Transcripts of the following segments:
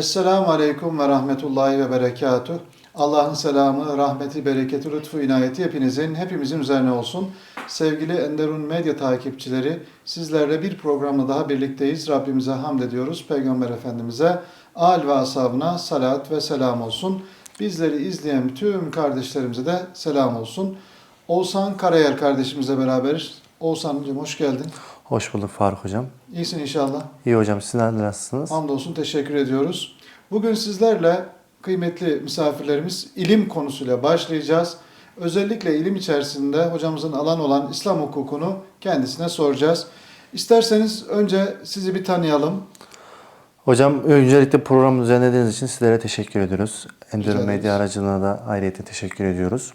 Esselamu Aleyküm ve Rahmetullahi ve Berekatuh. Allah'ın selamı, rahmeti, bereketi, lütfu, inayeti hepinizin, hepimizin üzerine olsun. Sevgili Enderun Medya takipçileri, sizlerle bir programla daha birlikteyiz. Rabbimize hamd ediyoruz. Peygamber Efendimiz'e, al ve ashabına salat ve selam olsun. Bizleri izleyen tüm kardeşlerimize de selam olsun. Oğuzhan Karayel kardeşimizle beraberiz. Oğuzhan'cığım hoş geldin. Hoş bulduk Faruk Hocam. İyisin inşallah. İyi hocam sizler nasılsınız? Hamdolsun teşekkür ediyoruz. Bugün sizlerle kıymetli misafirlerimiz ilim konusuyla başlayacağız. Özellikle ilim içerisinde hocamızın alan olan İslam hukukunu kendisine soracağız. İsterseniz önce sizi bir tanıyalım. Hocam öncelikle programı düzenlediğiniz için sizlere teşekkür ediyoruz. Endüro Medya aracılığına da ayrıca teşekkür ediyoruz.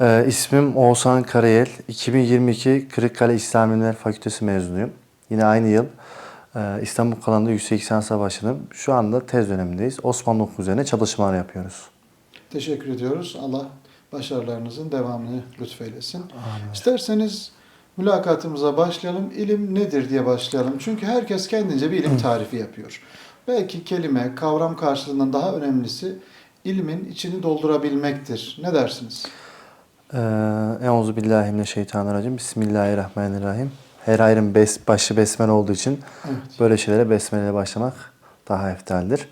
Ee, ismim Oğuzhan Karayel. 2022 Kırıkkale İslam Bilimler Fakültesi mezunuyum. Yine aynı yıl e, İstanbul Kalan'da yüksek lisansa başladım. Şu anda tez dönemindeyiz. Osmanlı hukuku üzerine çalışmalar yapıyoruz. Teşekkür ediyoruz. Allah başarılarınızın devamını lütfeylesin. İsterseniz mülakatımıza başlayalım. İlim nedir diye başlayalım. Çünkü herkes kendince bir ilim tarifi yapıyor. Belki kelime, kavram karşılığından daha önemlisi ilmin içini doldurabilmektir. Ne dersiniz? Ee, Euzu billahi mineşşeytanirracim. Bismillahirrahmanirrahim. Her ayrım bes, başı besmele olduğu için Evet. böyle şeylere besmele ile başlamak daha eftaldir.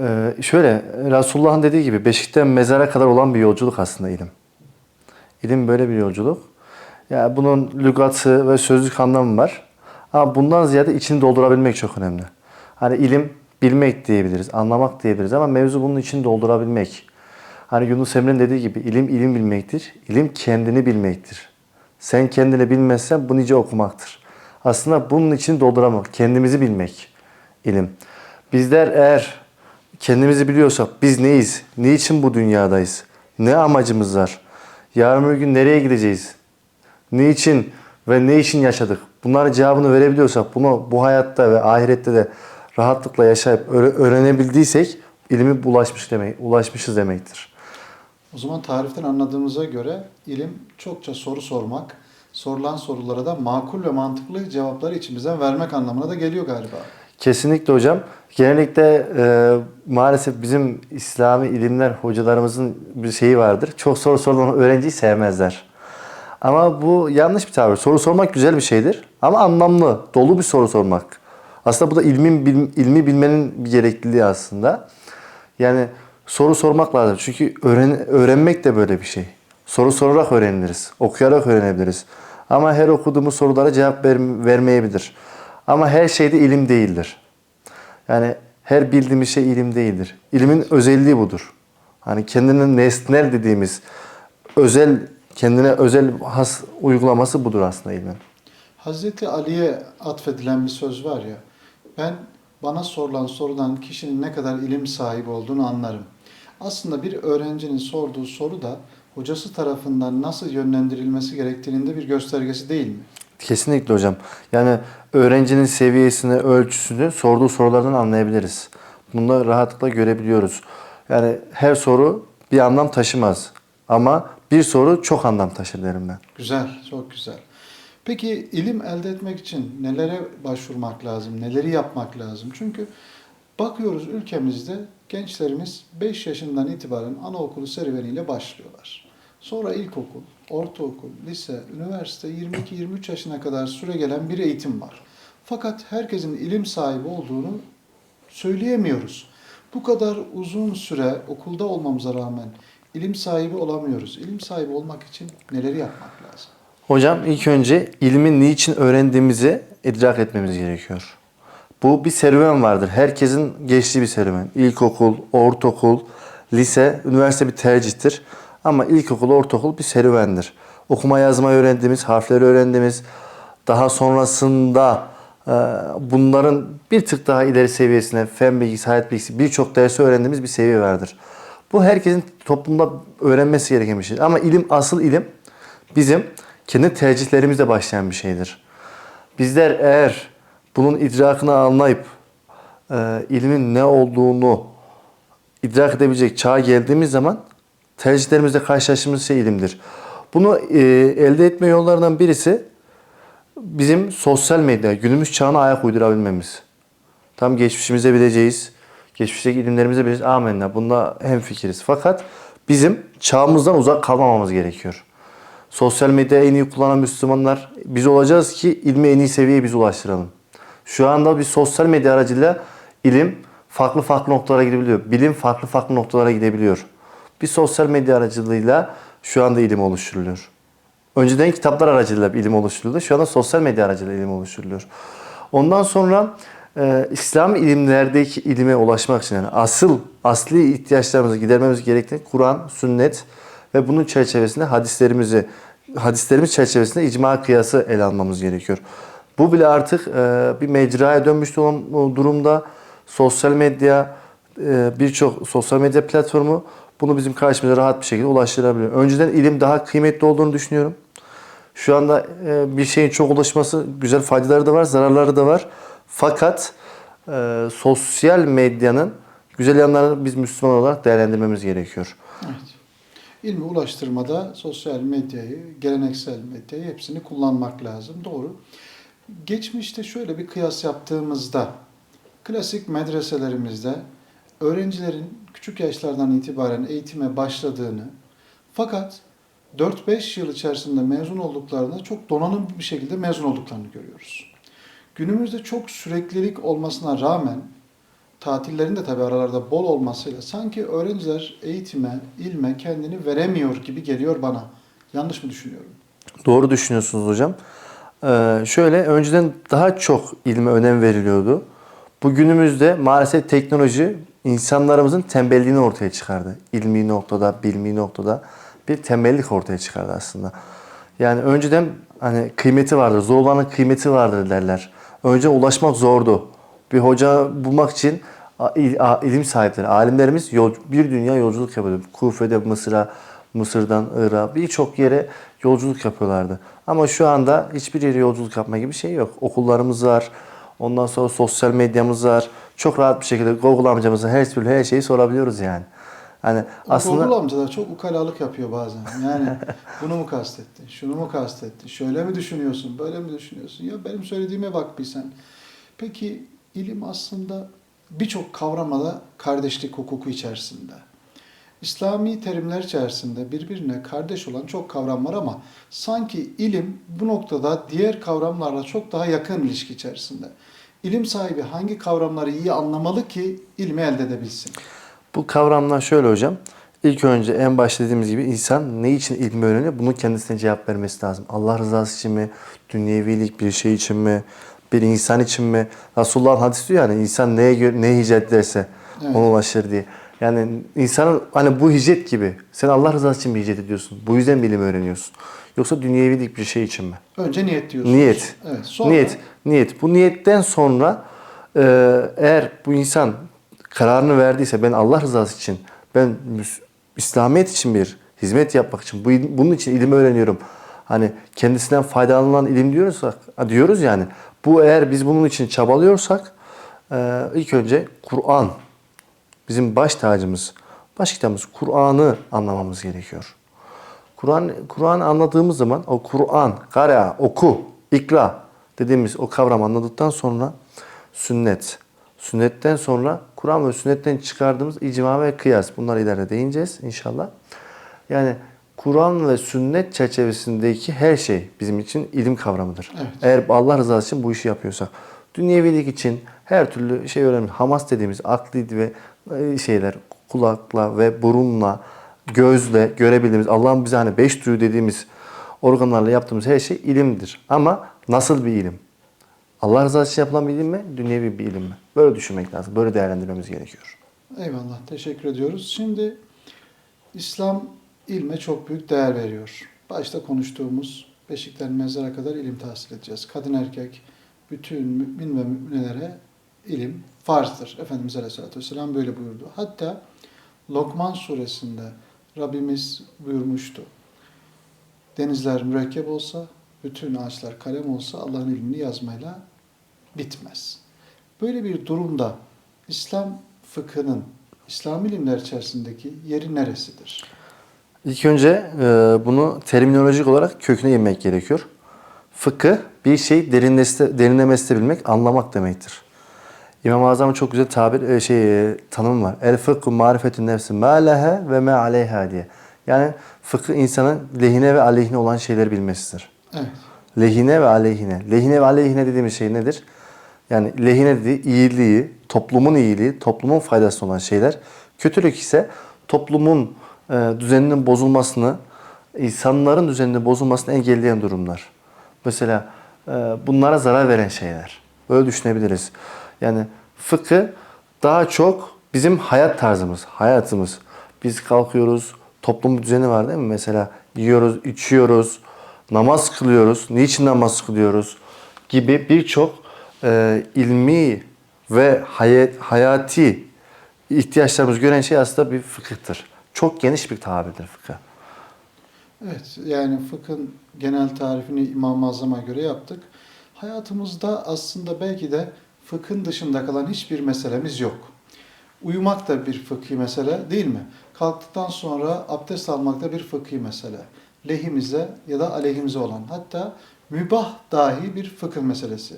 Ee, şöyle Resulullah'ın dediği gibi beşikten mezara kadar olan bir yolculuk aslında ilim. İlim böyle bir yolculuk. Ya bunun lügatı ve sözlük anlamı var. Ama bundan ziyade içini doldurabilmek çok önemli. Hani ilim bilmek diyebiliriz, anlamak diyebiliriz ama mevzu bunun içini doldurabilmek. Hani Yunus Emre'nin dediği gibi ilim ilim bilmektir. İlim kendini bilmektir. Sen kendini bilmezsen bu nice okumaktır. Aslında bunun için dolduramak, kendimizi bilmek ilim. Bizler eğer kendimizi biliyorsak biz neyiz, niçin bu dünyadayız, ne amacımız var, yarın bir gün nereye gideceğiz, niçin ve ne için yaşadık, bunların cevabını verebiliyorsak, bunu bu hayatta ve ahirette de rahatlıkla yaşayıp öğre- öğrenebildiysek ilmi ulaşmış demek, ulaşmışız demektir. O zaman tariften anladığımıza göre ilim çokça soru sormak, sorulan sorulara da makul ve mantıklı cevapları içimizden vermek anlamına da geliyor galiba. Kesinlikle hocam. Genellikle e, maalesef bizim İslami ilimler hocalarımızın bir şeyi vardır. Çok soru sorulan öğrenciyi sevmezler. Ama bu yanlış bir tabir. Soru sormak güzel bir şeydir. Ama anlamlı, dolu bir soru sormak. Aslında bu da ilmin, ilmi bilmenin bir gerekliliği aslında. Yani soru sormak lazım. Çünkü öğren, öğrenmek de böyle bir şey. Soru sorarak öğreniriz. Okuyarak öğrenebiliriz. Ama her okuduğumuz sorulara cevap ver, vermeyebilir. Ama her şey de ilim değildir. Yani her bildiğimiz şey ilim değildir. İlimin özelliği budur. Hani kendinin nesnel dediğimiz özel, kendine özel has uygulaması budur aslında ilmin. Hazreti Ali'ye atfedilen bir söz var ya, ben bana sorulan sorudan kişinin ne kadar ilim sahibi olduğunu anlarım. Aslında bir öğrencinin sorduğu soru da hocası tarafından nasıl yönlendirilmesi gerektiğinin de bir göstergesi değil mi? Kesinlikle hocam. Yani öğrencinin seviyesini, ölçüsünü sorduğu sorulardan anlayabiliriz. Bunu rahatlıkla görebiliyoruz. Yani her soru bir anlam taşımaz. Ama bir soru çok anlam taşır derim ben. Güzel, çok güzel. Peki ilim elde etmek için nelere başvurmak lazım, neleri yapmak lazım? Çünkü bakıyoruz ülkemizde gençlerimiz 5 yaşından itibaren anaokulu serüveniyle başlıyorlar. Sonra ilkokul, ortaokul, lise, üniversite 22-23 yaşına kadar süre gelen bir eğitim var. Fakat herkesin ilim sahibi olduğunu söyleyemiyoruz. Bu kadar uzun süre okulda olmamıza rağmen ilim sahibi olamıyoruz. İlim sahibi olmak için neleri yapmak lazım? Hocam ilk önce ilmi niçin öğrendiğimizi idrak etmemiz gerekiyor. Bu bir serüven vardır. Herkesin geçtiği bir serüven. İlkokul, ortaokul, lise, üniversite bir tercihtir. Ama ilkokul, ortaokul bir serüvendir. Okuma yazma öğrendiğimiz, harfleri öğrendiğimiz, daha sonrasında e, bunların bir tık daha ileri seviyesine fen bilgisi, hayat bilgisi birçok dersi öğrendiğimiz bir seviye vardır. Bu herkesin toplumda öğrenmesi gereken bir şey. Ama ilim, asıl ilim bizim kendi tercihlerimizle başlayan bir şeydir. Bizler eğer bunun idrakını anlayıp e, ilmin ne olduğunu idrak edebilecek çağa geldiğimiz zaman tercihlerimizle karşılaştığımız şey ilimdir. Bunu e, elde etme yollarından birisi bizim sosyal medya, günümüz çağına ayak uydurabilmemiz. Tam geçmişimize bileceğiz. Geçmişteki ilimlerimize biz amenna. Bunda hemfikiriz. Fakat bizim çağımızdan uzak kalmamamız gerekiyor. Sosyal medyayı en iyi kullanan Müslümanlar biz olacağız ki ilmi en iyi seviyeye biz ulaştıralım. Şu anda bir sosyal medya aracılığıyla ilim farklı farklı noktalara gidebiliyor. Bilim farklı farklı noktalara gidebiliyor. Bir sosyal medya aracılığıyla şu anda ilim oluşturuluyor. Önceden kitaplar aracılığıyla ilim oluşturuluyordu. Şu anda sosyal medya aracılığıyla ilim oluşturuluyor. Ondan sonra e, İslam ilimlerdeki ilime ulaşmak için yani asıl asli ihtiyaçlarımızı gidermemiz gerektiğini Kur'an, sünnet ve bunun çerçevesinde hadislerimizi hadislerimiz çerçevesinde icma kıyası ele almamız gerekiyor. Bu bile artık e, bir mecraya dönmüş durumda. Sosyal medya, e, birçok sosyal medya platformu bunu bizim karşımıza rahat bir şekilde ulaştırabiliyor. Önceden ilim daha kıymetli olduğunu düşünüyorum. Şu anda e, bir şeyin çok ulaşması güzel faydaları da var, zararları da var. Fakat e, sosyal medyanın güzel yanlarını biz Müslüman olarak değerlendirmemiz gerekiyor. Evet. İlmi ulaştırmada sosyal medyayı, geleneksel medyayı hepsini kullanmak lazım. Doğru. Geçmişte şöyle bir kıyas yaptığımızda klasik medreselerimizde öğrencilerin küçük yaşlardan itibaren eğitime başladığını fakat 4-5 yıl içerisinde mezun olduklarında çok donanımlı bir şekilde mezun olduklarını görüyoruz. Günümüzde çok süreklilik olmasına rağmen tatillerin de tabii aralarda bol olmasıyla sanki öğrenciler eğitime, ilme kendini veremiyor gibi geliyor bana. Yanlış mı düşünüyorum? Doğru düşünüyorsunuz hocam. Ee, şöyle önceden daha çok ilme önem veriliyordu. Bugünümüzde maalesef teknoloji insanlarımızın tembelliğini ortaya çıkardı. İlmi noktada, bilmi noktada bir tembellik ortaya çıkardı aslında. Yani önceden hani kıymeti vardır, zor olanın kıymeti vardır derler. Önce ulaşmak zordu. Bir hoca bulmak için il- ilim sahipleri, alimlerimiz yol, bir dünya yolculuk yapıyordu. Kufe'de, Mısır'a, Mısır'dan Irak'a birçok yere yolculuk yapıyorlardı. Ama şu anda hiçbir yere yolculuk yapma gibi bir şey yok. Okullarımız var. Ondan sonra sosyal medyamız var. Çok rahat bir şekilde Google amcamıza her türlü her şeyi sorabiliyoruz yani. Hani Aslında... aslında amcalar çok ukalalık yapıyor bazen. Yani bunu mu kastettin, şunu mu kastettin, şöyle mi düşünüyorsun, böyle mi düşünüyorsun? Ya benim söylediğime bak bir sen. Peki ilim aslında birçok kavramla kardeşlik hukuku içerisinde. İslami terimler içerisinde birbirine kardeş olan çok kavram var ama sanki ilim bu noktada diğer kavramlarla çok daha yakın ilişki içerisinde. İlim sahibi hangi kavramları iyi anlamalı ki ilmi elde edebilsin? Bu kavramlar şöyle hocam. İlk önce en başta dediğimiz gibi insan ne için ilmi öğreniyor? Bunun kendisine cevap vermesi lazım. Allah rızası için mi? Dünyevilik bir şey için mi? Bir insan için mi? Resulullah'ın hadisi diyor yani insan neye göre, neye hicret ederse Evet. ona ulaşır diye. Yani insanın hani bu hicret gibi. Sen Allah rızası için mi hicret ediyorsun? Bu yüzden mi ilim öğreniyorsun? Yoksa dünyevilik bir şey için mi? Önce niyet diyorsunuz. Niyet. Evet. Sonra, Niyet. Niyet. Bu niyetten sonra e, eğer bu insan kararını verdiyse ben Allah rızası için, ben İslamiyet için bir hizmet yapmak için, bu, bunun için ilim öğreniyorum. Hani kendisinden faydalanan ilim diyorsak, diyoruz yani. Bu eğer biz bunun için çabalıyorsak e, ilk önce Kur'an bizim baş tacımız, baş kitabımız Kur'an'ı anlamamız gerekiyor. Kur'an Kur'an anladığımız zaman o Kur'an, kara, oku, ikra dediğimiz o kavram anladıktan sonra sünnet. Sünnetten sonra Kur'an ve sünnetten çıkardığımız icma ve kıyas. Bunlar ileride değineceğiz inşallah. Yani Kur'an ve sünnet çerçevesindeki her şey bizim için ilim kavramıdır. Evet. Eğer Allah rızası için bu işi yapıyorsak. Dünyevilik için her türlü şey önemli. Hamas dediğimiz akli ve e, şeyler kulakla ve burunla, gözle görebildiğimiz, Allah'ın bize hani beş duyu dediğimiz organlarla yaptığımız her şey ilimdir. Ama nasıl bir ilim? Allah rızası için yapılan bir ilim mi? Dünyevi bir ilim mi? Böyle düşünmek lazım. Böyle değerlendirmemiz gerekiyor. Eyvallah. Teşekkür ediyoruz. Şimdi İslam ilme çok büyük değer veriyor. Başta konuştuğumuz beşikten mezara kadar ilim tahsil edeceğiz. Kadın erkek bütün mümin ve müminelere ilim farzdır. Efendimiz Aleyhisselatü Vesselam böyle buyurdu. Hatta Lokman suresinde Rabbimiz buyurmuştu. Denizler mürekkep olsa, bütün ağaçlar kalem olsa Allah'ın ilmini yazmayla bitmez. Böyle bir durumda İslam fıkhının İslam ilimler içerisindeki yeri neresidir? İlk önce e, bunu terminolojik olarak köküne inmek gerekiyor. Fıkıh bir şey derinlemesine bilmek, anlamak demektir. İmam-ı Azam'ın çok güzel tabir e, şey e, tanımı var. El fıkhu marifetün nefsi ma leha ve ma aleyha diye. Yani fıkıh insanın lehine ve aleyhine olan şeyleri bilmesidir. Evet. Lehine ve aleyhine. Lehine ve aleyhine dediğimiz şey nedir? Yani lehine dediği iyiliği, toplumun iyiliği, toplumun faydası olan şeyler. Kötülük ise toplumun e, düzeninin bozulmasını, insanların düzeninin bozulmasını engelleyen durumlar. Mesela e, bunlara zarar veren şeyler. Böyle düşünebiliriz. Yani fıkıh daha çok bizim hayat tarzımız, hayatımız. Biz kalkıyoruz, toplum düzeni var değil mi? Mesela yiyoruz, içiyoruz, namaz kılıyoruz. Niçin namaz kılıyoruz? Gibi birçok e, ilmi ve hayat, hayati ihtiyaçlarımızı gören şey aslında bir fıkıhtır. Çok geniş bir tabirdir fıkıh. Evet, yani fıkhın genel tarifini İmam-ı Azam'a göre yaptık. Hayatımızda aslında belki de fıkhın dışında kalan hiçbir meselemiz yok. Uyumak da bir fıkhi mesele değil mi? Kalktıktan sonra abdest almak da bir fıkhi mesele. Lehimize ya da aleyhimize olan hatta mübah dahi bir fıkıh meselesi.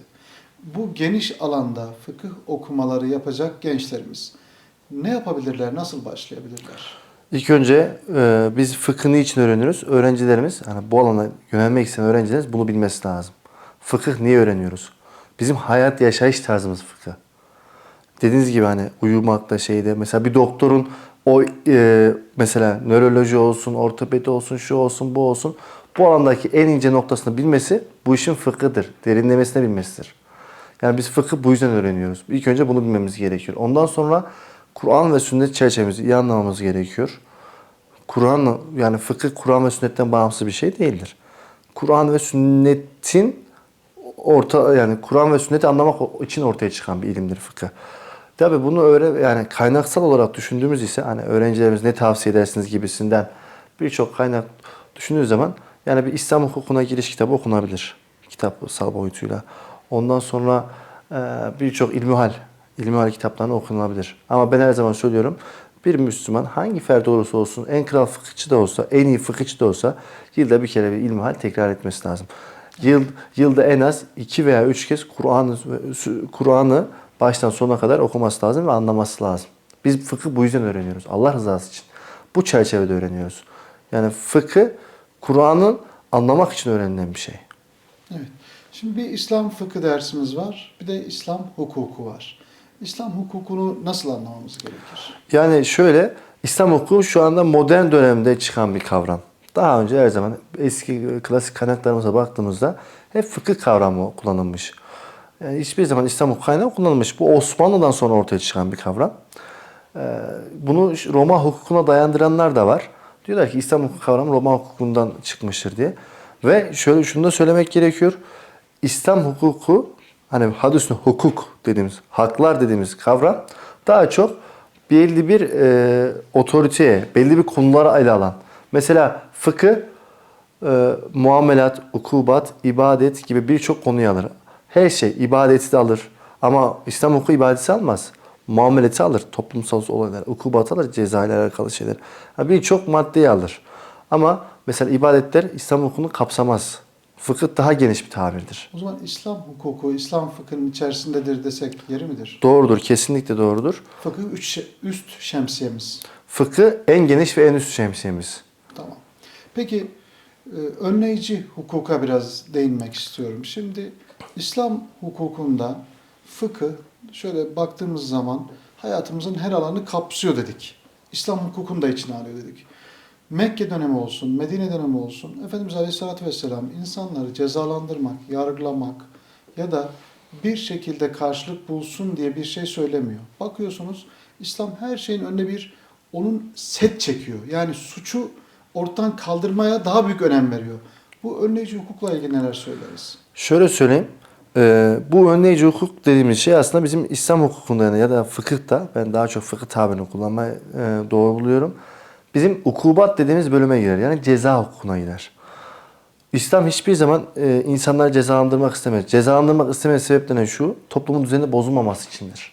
Bu geniş alanda fıkıh okumaları yapacak gençlerimiz ne yapabilirler, nasıl başlayabilirler? İlk önce e, biz fıkhı niçin öğreniyoruz? Öğrencilerimiz, hani bu alana yönelmek isteyen öğrencilerimiz bunu bilmesi lazım. Fıkıh niye öğreniyoruz? Bizim hayat yaşayış tarzımız fıkıh. Dediğiniz gibi hani uyumakta şeyde mesela bir doktorun o e, mesela nöroloji olsun, ortopedi olsun, şu olsun, bu olsun bu alandaki en ince noktasını bilmesi bu işin fıkhıdır. Derinlemesine bilmesidir. Yani biz fıkhı bu yüzden öğreniyoruz. İlk önce bunu bilmemiz gerekiyor. Ondan sonra Kur'an ve sünnet çerçevemizi iyi anlamamız gerekiyor. Kur'an yani fıkıh Kur'an ve sünnetten bağımsız bir şey değildir. Kur'an ve sünnetin orta yani Kur'an ve sünneti anlamak için ortaya çıkan bir ilimdir fıkıh. Tabi bunu öyle yani kaynaksal olarak düşündüğümüz ise hani öğrencilerimiz ne tavsiye edersiniz gibisinden birçok kaynak düşündüğü zaman yani bir İslam hukukuna giriş kitabı okunabilir. Kitapsal boyutuyla. Ondan sonra e, birçok ilmihal, ilmihal kitaplarını okunabilir. Ama ben her zaman söylüyorum bir Müslüman hangi ferdi olursa olsun, en kral fıkıhçı da olsa, en iyi fıkıhçı da olsa yılda bir kere bir ilmihal tekrar etmesi lazım. Yıl, yılda en az iki veya üç kez Kur'an'ı Kur'an'ı baştan sona kadar okuması lazım ve anlaması lazım. Biz fıkı bu yüzden öğreniyoruz. Allah rızası için. Bu çerçevede öğreniyoruz. Yani fıkı Kur'an'ın anlamak için öğrenilen bir şey. Evet. Şimdi bir İslam fıkı dersimiz var, bir de İslam hukuku var. İslam hukukunu nasıl anlamamız gerekir? Yani şöyle İslam hukuku şu anda modern dönemde çıkan bir kavram. Daha önce her zaman eski klasik kaynaklarımıza baktığımızda hep fıkıh kavramı kullanılmış. Yani hiçbir zaman İslam hukuku kaynağı kullanılmış. Bu Osmanlı'dan sonra ortaya çıkan bir kavram. Ee, Bunu Roma hukukuna dayandıranlar da var. Diyorlar ki İslam hukuku kavramı Roma hukukundan çıkmıştır diye. Ve şöyle şunu da söylemek gerekiyor. İslam hukuku hani hadisli hukuk dediğimiz, haklar dediğimiz kavram daha çok belli bir e, otoriteye, belli bir konulara ele alan. Mesela fıkıh, e, muamelat, ukubat, ibadet gibi birçok konuyu alır. Her şey, ibadeti de alır. Ama İslam hukuku ibadeti almaz. Muameleti alır, toplumsal olaylar, ukubat alır, ceza ile alakalı şeyler. Ha, Birçok maddeyi alır. Ama mesela ibadetler İslam hukukunu kapsamaz. Fıkıh daha geniş bir tabirdir. O zaman İslam hukuku, İslam fıkhının içerisindedir desek yeri midir? Doğrudur, kesinlikle doğrudur. Fıkıh üç, üst şemsiyemiz. Fıkıh en geniş ve en üst şemsiyemiz. Tamam. Peki e, önleyici hukuka biraz değinmek istiyorum. Şimdi İslam hukukunda fıkıh şöyle baktığımız zaman hayatımızın her alanı kapsıyor dedik. İslam hukukunu da içine alıyor dedik. Mekke dönemi olsun, Medine dönemi olsun, Efendimiz Aleyhisselatü Vesselam insanları cezalandırmak, yargılamak ya da bir şekilde karşılık bulsun diye bir şey söylemiyor. Bakıyorsunuz İslam her şeyin önüne bir onun set çekiyor. Yani suçu ortadan kaldırmaya daha büyük önem veriyor. Bu önleyici hukukla ilgili neler söyleriz? Şöyle söyleyeyim. e, bu önleyici hukuk dediğimiz şey aslında bizim İslam hukukunda ya da fıkıhta ben daha çok fıkıh tabirini kullanmayı e, doğru buluyorum. Bizim ukubat dediğimiz bölüme girer. Yani ceza hukukuna girer. İslam hiçbir zaman e, insanları cezalandırmak istemez. Cezalandırmak istemez sebeplerinden şu, toplumun düzeni bozulmaması içindir.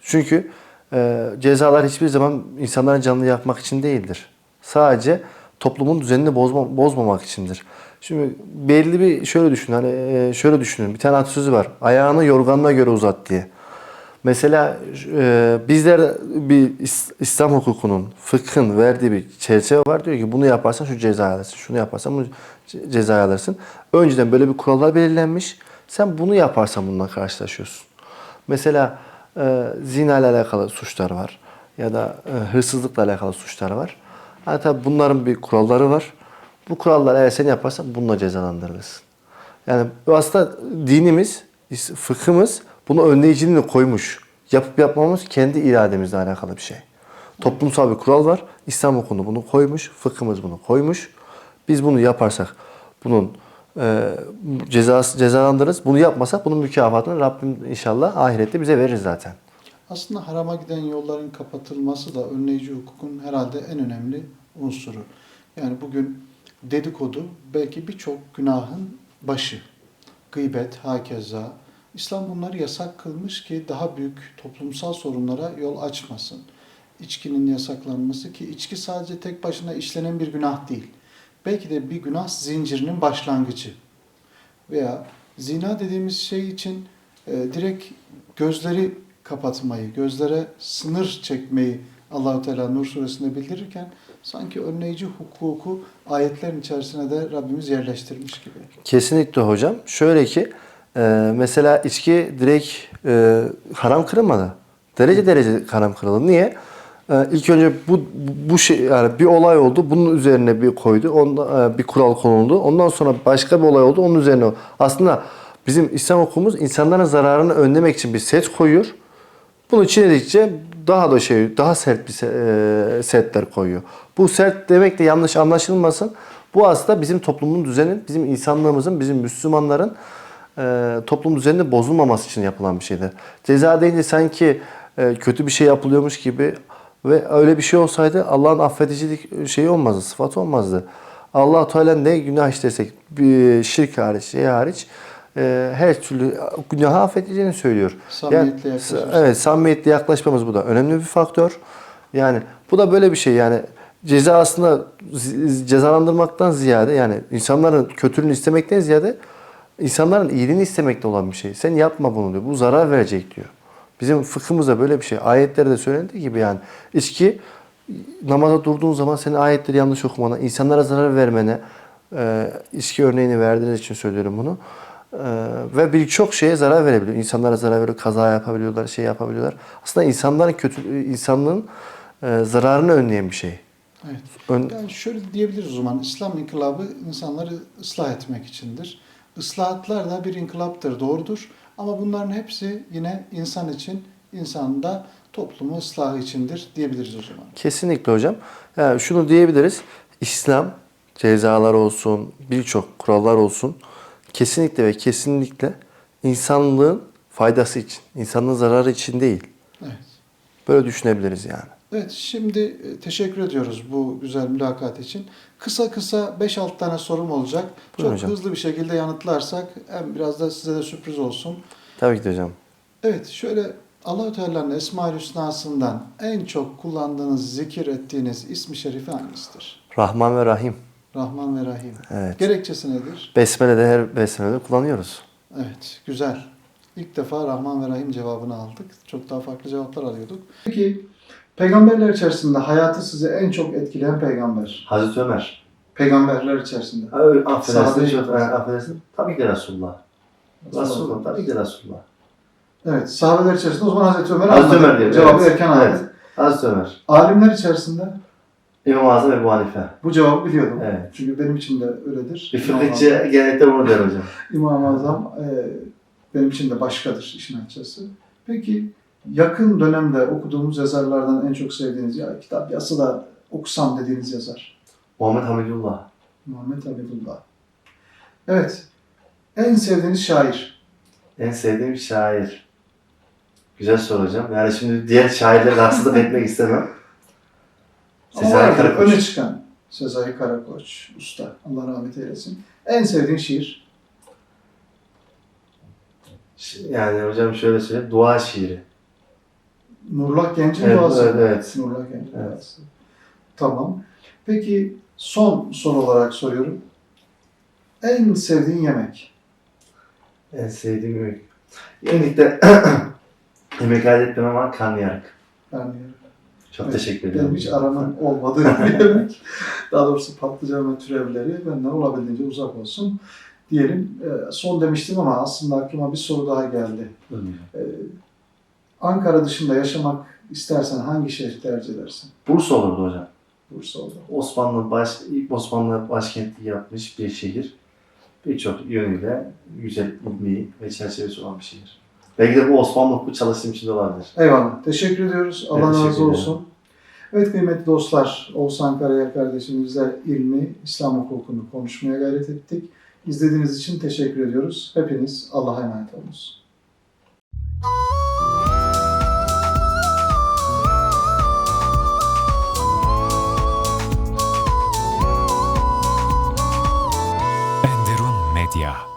Çünkü e, cezalar hiçbir zaman insanların canını yakmak için değildir. Sadece toplumun düzenini bozma, bozmamak içindir. Şimdi belli bir şöyle düşün hani e, şöyle düşünün bir tane atasözü var. Ayağını yorganına göre uzat diye. Mesela e, bizler bir İs- İslam hukukunun, fıkhın verdiği bir çerçeve var. Diyor ki bunu yaparsan şu ceza alırsın, şunu yaparsan bunu ce- ceza alırsın. Önceden böyle bir kurallar belirlenmiş. Sen bunu yaparsan bununla karşılaşıyorsun. Mesela e, zina ile alakalı suçlar var ya da e, hırsızlıkla alakalı suçlar var. Hani tabii bunların bir kuralları var. Bu kurallar eğer sen yaparsan bununla cezalandırılırsın. Yani aslında dinimiz, fıkhımız bunu önleyiciliğini koymuş. Yapıp yapmamız kendi irademizle alakalı bir şey. Toplumsal bir kural var. İslam hukukunu bunu koymuş. Fıkhımız bunu koymuş. Biz bunu yaparsak bunun e, cezası, cezalandırırız. Bunu yapmasak bunun mükafatını Rabbim inşallah ahirette bize verir zaten. Aslında harama giden yolların kapatılması da önleyici hukukun herhalde en önemli unsuru. Yani bugün dedikodu belki birçok günahın başı. Gıybet, hakeza. İslam bunları yasak kılmış ki daha büyük toplumsal sorunlara yol açmasın. İçkinin yasaklanması ki içki sadece tek başına işlenen bir günah değil. Belki de bir günah zincirinin başlangıcı veya zina dediğimiz şey için e, direkt gözleri kapatmayı, gözlere sınır çekmeyi Allahu Teala Nur suresinde bildirirken sanki önleyici hukuku ayetlerin içerisine de Rabbimiz yerleştirmiş gibi. Kesinlikle hocam. Şöyle ki e, mesela içki direkt e, haram kırılmadı. Derece derece haram kırıldı. Niye? E, ilk önce bu bu şey yani bir olay oldu. Bunun üzerine bir koydu. Onda, e, bir kural konuldu. Ondan sonra başka bir olay oldu. Onun üzerine aslında bizim İslam hukukumuz insanların zararını önlemek için bir set koyuyor. Bunu çiğnedikçe daha da şey daha sert bir se- e, setler koyuyor. Bu sert demek de yanlış anlaşılmasın. Bu aslında bizim toplumun düzenin, bizim insanlığımızın, bizim Müslümanların e, toplum düzeninin bozulmaması için yapılan bir şeydir. Ceza deyince sanki e, kötü bir şey yapılıyormuş gibi ve öyle bir şey olsaydı Allah'ın affedicilik şeyi olmazdı, sıfatı olmazdı. Allah Teala ne günah işlesek, şirk hariç, şey hariç e, her türlü günahı affedeceğini söylüyor. Samimiyetle Yani, yaklaşırsak. Evet, samimiyetle yaklaşmamız bu da önemli bir faktör. Yani bu da böyle bir şey yani ceza aslında cezalandırmaktan ziyade yani insanların kötülüğünü istemekten ziyade insanların iyiliğini istemekte olan bir şey. Sen yapma bunu diyor. Bu zarar verecek diyor. Bizim fıkhımızda böyle bir şey. Ayetlerde söylendiği gibi yani içki namaza durduğun zaman senin ayetleri yanlış okumana, insanlara zarar vermene, e, içki örneğini verdiğiniz için söylüyorum bunu. E, ve birçok şeye zarar verebiliyor. İnsanlara zarar veriyor, kaza yapabiliyorlar, şey yapabiliyorlar. Aslında insanların kötü, insanlığın e, zararını önleyen bir şey. Evet. Ön, Yani şöyle diyebiliriz o zaman İslam inkılabı insanları ıslah etmek içindir. Islahatlar da bir inkılaptır, doğrudur. Ama bunların hepsi yine insan için, insanda toplumu ıslahı içindir diyebiliriz o zaman. Kesinlikle hocam. Yani şunu diyebiliriz. İslam cezalar olsun, birçok kurallar olsun kesinlikle ve kesinlikle insanlığın faydası için, insanlığın zararı için değil. Evet. Böyle düşünebiliriz yani. Evet, şimdi e, teşekkür ediyoruz bu güzel mülakat için. Kısa kısa 5-6 tane sorum olacak. Buyurun Çok hocam. hızlı bir şekilde yanıtlarsak hem biraz da size de sürpriz olsun. Tabii ki hocam. Evet, şöyle Allahu Teala'nın Esma-ül Hüsna'sından en çok kullandığınız, zikir ettiğiniz ismi şerifi hangisidir? Rahman ve Rahim. Rahman ve Rahim. Evet. Gerekçesi nedir? Besmele'de her besmelede kullanıyoruz. Evet, güzel. İlk defa Rahman ve Rahim cevabını aldık. Çok daha farklı cevaplar alıyorduk. Peki, peygamberler içerisinde hayatı sizi en çok etkileyen peygamber? Hazreti Ömer. Peygamberler içerisinde. Affedersin. Sahabe- çok- affedersin. Tabii ki Resulullah. Resulullah. Tabii ki Resulullah. Evet, sahabeler içerisinde o zaman Hazreti Ömer Hazreti. Ömer diyelim. Cevabı evet. erken aldı. Evet. Hazreti Ömer. Alimler içerisinde İmam-ı Azam Ebu Hanife. bu cevabı biliyordum. Evet. Çünkü benim için de öyledir. Bir fıkıhçı genellikle bunu der hocam. İmam-ı Azam e, benim için de başkadır işin açıkçası. Peki yakın dönemde okuduğumuz yazarlardan en çok sevdiğiniz ya kitap yazsa da okusam dediğiniz yazar? Muhammed Hamidullah. Muhammed Habibullah. Evet. En sevdiğiniz şair? En sevdiğim şair. Güzel soru hocam. Yani şimdi diğer şairleri haksızlık etmek istemem. Ama Sezai vardır, Karakoç. öne çıkan. Sezai Karakoç, usta. Allah rahmet eylesin. En sevdiğin şiir? Yani hocam şöyle söyleyeyim. Dua şiiri. Nurullah Genç'in Evet, duası. evet, evet. Nurullah Genç'in Evet. duası. Tamam. Peki son soru olarak soruyorum. En sevdiğin yemek? En sevdiğim yemek. Genellikle Emek kaydettim ama karnıyarık. Yani Çok Evet, teşekkür benim ederim. hiç aramam olmadığı bir yemek. Daha doğrusu patlıcan ve türevleri benden olabildiğince uzak olsun diyelim. Ee, son demiştim ama aslında aklıma bir soru daha geldi. Buyurun. Ee, Ankara dışında yaşamak istersen hangi şehri tercih edersin? Bursa olurdu hocam. Bursa oldu. Osmanlı baş, ilk Osmanlı başkenti yapmış bir şehir. Birçok yönüyle güzel, ilmi ve çerçevesi olan bir şehir. Belki de bu Osmanlı hukuku çalıştığım için de olabilir. Eyvallah. Teşekkür ediyoruz. Allah teşekkür razı olsun. Evet kıymetli dostlar, Oğuzhan Karayel kardeşimizle ilmi, İslam hukukunu konuşmaya gayret ettik. İzlediğiniz için teşekkür ediyoruz. Hepiniz Allah'a emanet olunuz. Enderun Medya